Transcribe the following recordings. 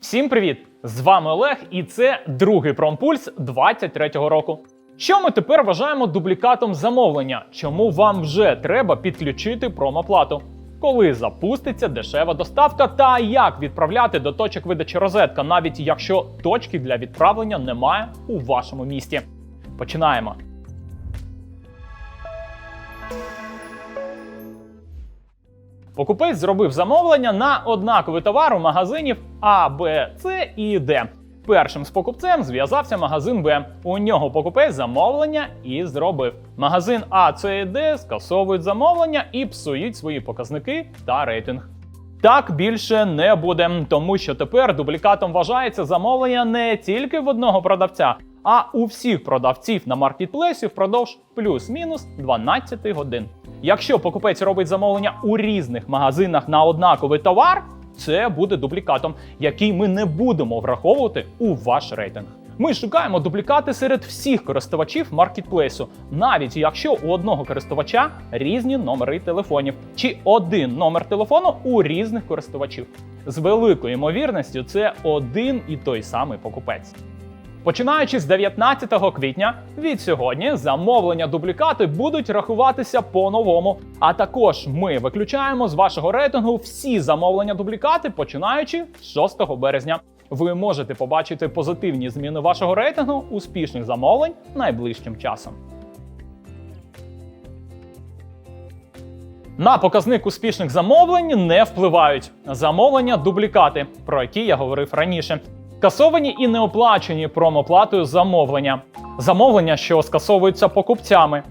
Всім привіт! З вами Олег, і це другий промпульс 23-го року. Що ми тепер вважаємо дублікатом замовлення? Чому вам вже треба підключити промоплату? Коли запуститься дешева доставка та як відправляти до точок видачі розетка, навіть якщо точки для відправлення немає у вашому місті. Починаємо. Покупець зробив замовлення на однаковий товар у магазинів А, Б, С і Д. Першим з покупцем зв'язався магазин Б. У нього покупець замовлення і зробив. Магазин А, С і Д скасовують замовлення і псують свої показники та рейтинг. Так більше не буде, тому що тепер дублікатом вважається замовлення не тільки в одного продавця, а у всіх продавців на маркетплейсі впродовж плюс-мінус 12 годин. Якщо покупець робить замовлення у різних магазинах на однаковий товар, це буде дублікатом, який ми не будемо враховувати у ваш рейтинг. Ми шукаємо дублікати серед всіх користувачів маркетплейсу, навіть якщо у одного користувача різні номери телефонів, чи один номер телефону у різних користувачів. З великою ймовірністю це один і той самий покупець. Починаючи з 19 квітня, від сьогодні замовлення дублікати будуть рахуватися по-новому. А також ми виключаємо з вашого рейтингу всі замовлення дублікати, починаючи з 6 березня. Ви можете побачити позитивні зміни вашого рейтингу успішних замовлень найближчим часом. На показник успішних замовлень не впливають замовлення дублікати, про які я говорив раніше. Скасовані і неоплачені промоплатою замовлення, замовлення, що скасовуються покупцями,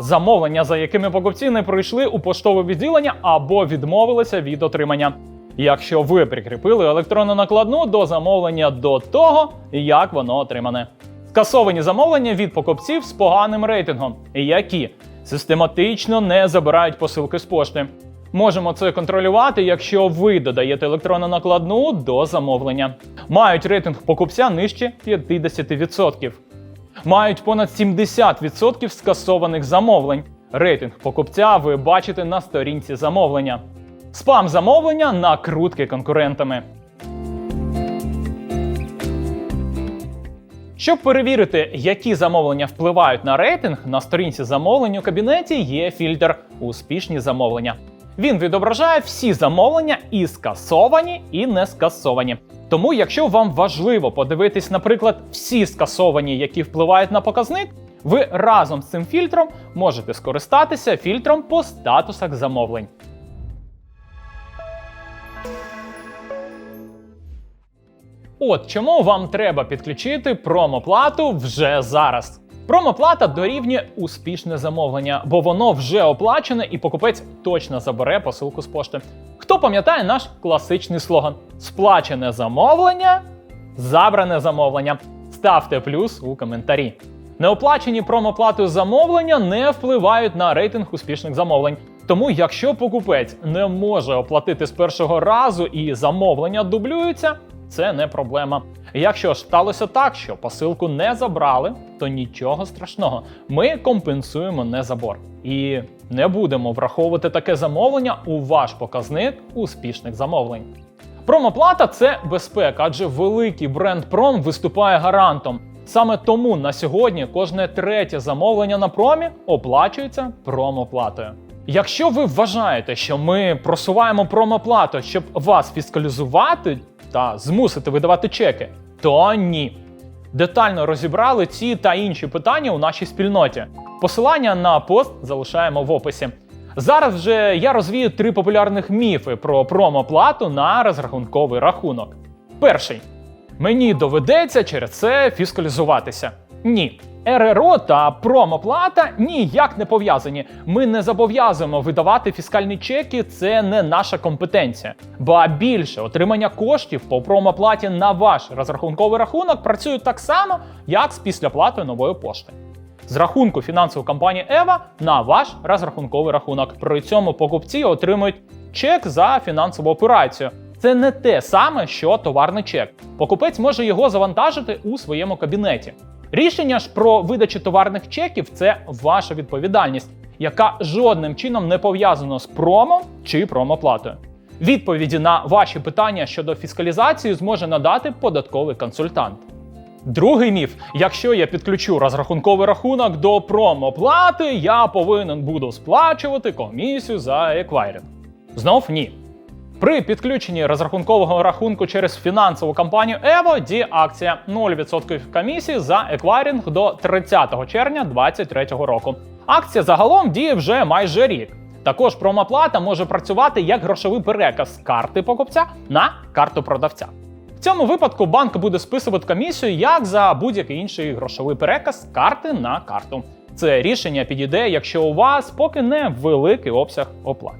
замовлення, за якими покупці не пройшли у поштове відділення або відмовилися від отримання. Якщо ви прикріпили електронну накладну до замовлення до того, як воно отримане. Скасовані замовлення від покупців з поганим рейтингом, які систематично не забирають посилки з пошти. Можемо це контролювати, якщо ви додаєте електронну накладну до замовлення. Мають рейтинг покупця нижче 50%. Мають понад 70% скасованих замовлень. Рейтинг покупця ви бачите на сторінці замовлення. Спам замовлення накрутки конкурентами. Щоб перевірити, які замовлення впливають на рейтинг, на сторінці замовлень у кабінеті є фільтр Успішні замовлення. Він відображає всі замовлення і скасовані, і не скасовані. Тому, якщо вам важливо подивитись, наприклад, всі скасовані, які впливають на показник, ви разом з цим фільтром можете скористатися фільтром по статусах замовлень. От чому вам треба підключити промоплату вже зараз. Промоплата дорівнює успішне замовлення, бо воно вже оплачене і покупець точно забере посилку з пошти. Хто пам'ятає наш класичний слоган: сплачене замовлення, забране замовлення. Ставте плюс у коментарі. Неоплачені промоплатою замовлення не впливають на рейтинг успішних замовлень. Тому, якщо покупець не може оплатити з першого разу і замовлення дублюються, це не проблема. Якщо сталося так, що посилку не забрали, то нічого страшного. Ми компенсуємо незабор. І не будемо враховувати таке замовлення у ваш показник успішних замовлень. Промоплата це безпека, адже великий бренд Пром виступає гарантом. Саме тому на сьогодні кожне третє замовлення на промі оплачується промоплатою. Якщо ви вважаєте, що ми просуваємо промоплату, щоб вас фіскалізувати та змусити видавати чеки, то ні. Детально розібрали ці та інші питання у нашій спільноті. Посилання на пост залишаємо в описі. Зараз вже я розвію три популярних міфи про промоплату на розрахунковий рахунок. Перший. Мені доведеться через це фіскалізуватися. Ні. РРО та промоплата ніяк не пов'язані. Ми не зобов'язуємо видавати фіскальні чеки, це не наша компетенція. Ба більше отримання коштів по промоплаті на ваш розрахунковий рахунок працює так само, як з післяплатою нової пошти. З рахунку фінансової компанії Ева на ваш розрахунковий рахунок. При цьому покупці отримують чек за фінансову операцію. Це не те саме, що товарний чек. Покупець може його завантажити у своєму кабінеті. Рішення ж про видачу товарних чеків це ваша відповідальність, яка жодним чином не пов'язана з промо чи промоплатою. Відповіді на ваші питання щодо фіскалізації зможе надати податковий консультант. Другий міф: якщо я підключу розрахунковий рахунок до промоплати, я повинен буду сплачувати комісію за еквайринг. Знов ні. При підключенні розрахункового рахунку через фінансову компанію Evo діє акція 0% комісії за еквайринг до 30 червня 2023 року. Акція загалом діє вже майже рік. Також промоплата може працювати як грошовий переказ з карти покупця на карту продавця. В цьому випадку банк буде списувати комісію як за будь-який інший грошовий переказ з карти на карту. Це рішення підійде, якщо у вас поки не великий обсяг оплат.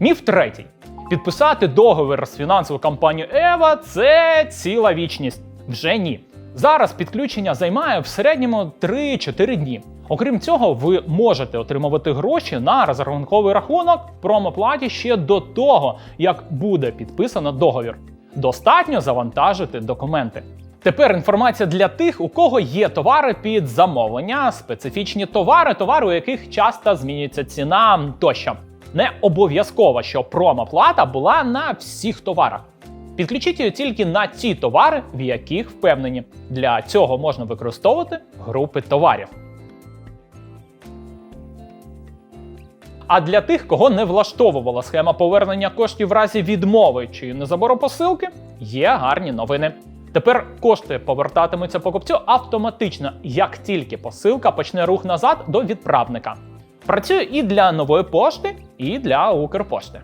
Міф третій. Підписати договір з фінансовою компанією Ева це ціла вічність. Вже ні. Зараз підключення займає в середньому 3-4 дні. Окрім цього, ви можете отримувати гроші на розрахунковий рахунок в промоплаті ще до того, як буде підписано договір. Достатньо завантажити документи. Тепер інформація для тих, у кого є товари під замовлення, специфічні товари, товари, у яких часто змінюється ціна тощо. Не обов'язково, що промоплата була на всіх товарах. Підключіть її тільки на ті товари, в яких впевнені. Для цього можна використовувати групи товарів. А для тих, кого не влаштовувала схема повернення коштів в разі відмови чи незабору посилки, є гарні новини. Тепер кошти повертатимуться покупцю автоматично, як тільки посилка почне рух назад до відправника. Працює і для нової пошти, і для Укрпошти.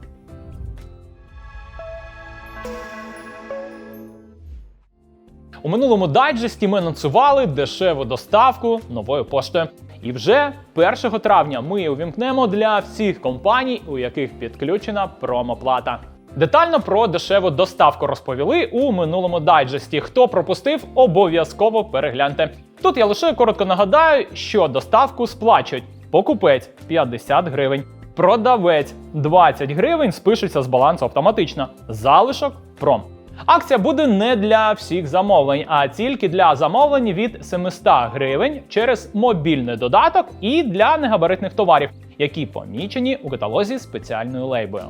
У минулому дайджесті ми анонсували дешеву доставку новою поштою. І вже 1 травня ми увімкнемо для всіх компаній, у яких підключена промоплата. Детально про дешеву доставку розповіли у минулому дайджесті. Хто пропустив, обов'язково перегляньте. Тут я лише коротко нагадаю, що доставку сплачують покупець 50 гривень, продавець 20 гривень спишуться з балансу автоматично. Залишок пром. Акція буде не для всіх замовлень, а тільки для замовлень від 700 гривень через мобільний додаток і для негабаритних товарів, які помічені у каталозі спеціальною лейбою.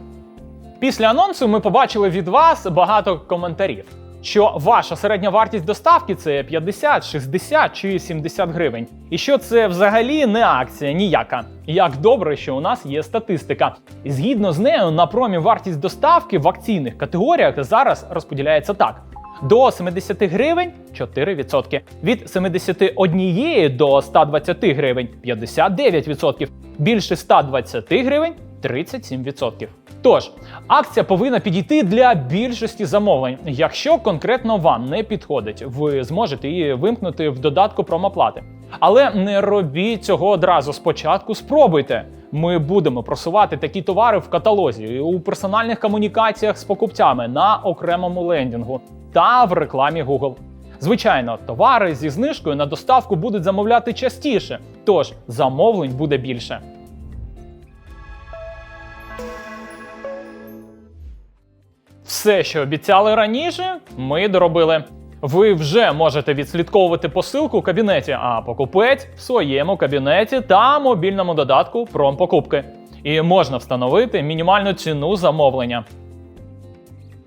Після анонсу ми побачили від вас багато коментарів, що ваша середня вартість доставки це 50, 60 чи 70 гривень. І що це взагалі не акція ніяка. Як добре, що у нас є статистика. І згідно з нею, на промі вартість доставки в акційних категоріях зараз розподіляється так. До 70 гривень 4%. Від 71 до 120 гривень 59%. Більше 120 гривень 37%. Тож, акція повинна підійти для більшості замовлень. Якщо конкретно вам не підходить, ви зможете її вимкнути в додатку промоплати. Але не робіть цього одразу. Спочатку спробуйте. Ми будемо просувати такі товари в каталозі, у персональних комунікаціях з покупцями на окремому лендінгу та в рекламі Google. Звичайно, товари зі знижкою на доставку будуть замовляти частіше, тож замовлень буде більше. Все, що обіцяли раніше, ми доробили. Ви вже можете відслідковувати посилку у кабінеті, а покупець в своєму кабінеті та мобільному додатку промпокупки. І можна встановити мінімальну ціну замовлення.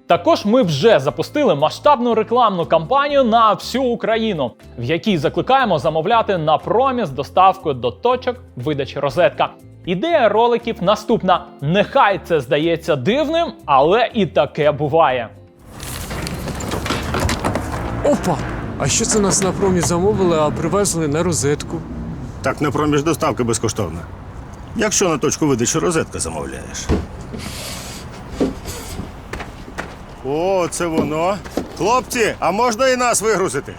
Також ми вже запустили масштабну рекламну кампанію на всю Україну, в якій закликаємо замовляти на промі з доставкою до точок видачі розетка. Ідея роликів наступна: нехай це здається дивним, але і таке буває. Опа! А що це нас на промі замовили, а привезли на розетку? Так на проміж доставка безкоштовна. Якщо на точку видачі розетка замовляєш. О, це воно. Хлопці, а можна і нас вигрузити?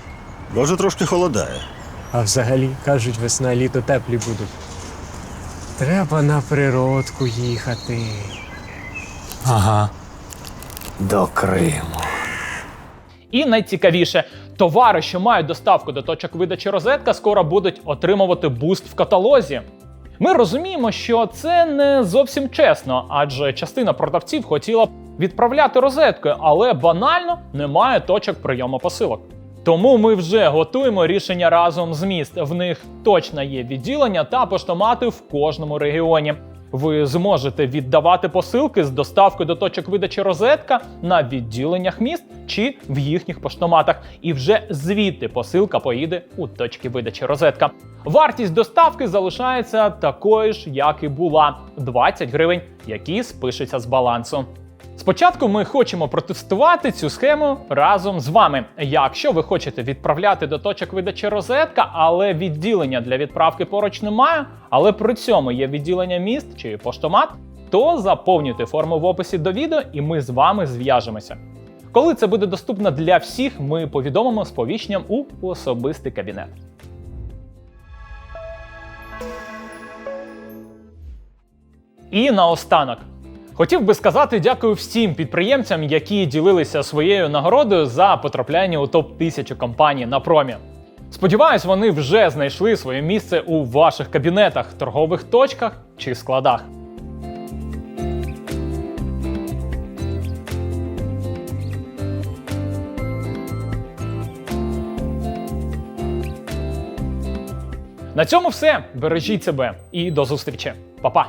Боже, трошки холодає. А взагалі, кажуть, весна літо теплі будуть. Треба на природку їхати. Ага. До Криму. І найцікавіше, товари, що мають доставку до точок видачі розетка, скоро будуть отримувати буст в каталозі. Ми розуміємо, що це не зовсім чесно, адже частина продавців хотіла б відправляти розеткою, але банально немає точок прийому посилок. Тому ми вже готуємо рішення разом з міст. В них точно є відділення та поштомати в кожному регіоні. Ви зможете віддавати посилки з доставкою до точок видачі розетка на відділеннях міст чи в їхніх поштоматах. І вже звідти посилка поїде у точки видачі розетка. Вартість доставки залишається такою ж, як і була 20 гривень, які спишуться з балансу. Спочатку ми хочемо протестувати цю схему разом з вами. Якщо ви хочете відправляти до точок видачі розетка, але відділення для відправки поруч немає, але при цьому є відділення міст чи поштомат, то заповнюйте форму в описі до відео, і ми з вами зв'яжемося. Коли це буде доступно для всіх, ми повідомимо сповіщенням у особистий кабінет. І наостанок. Хотів би сказати дякую всім підприємцям, які ділилися своєю нагородою за потрапляння у топ 1000 компаній на промі. Сподіваюсь, вони вже знайшли своє місце у ваших кабінетах, торгових точках чи складах. На цьому все. Бережіть себе і до зустрічі. Па-па!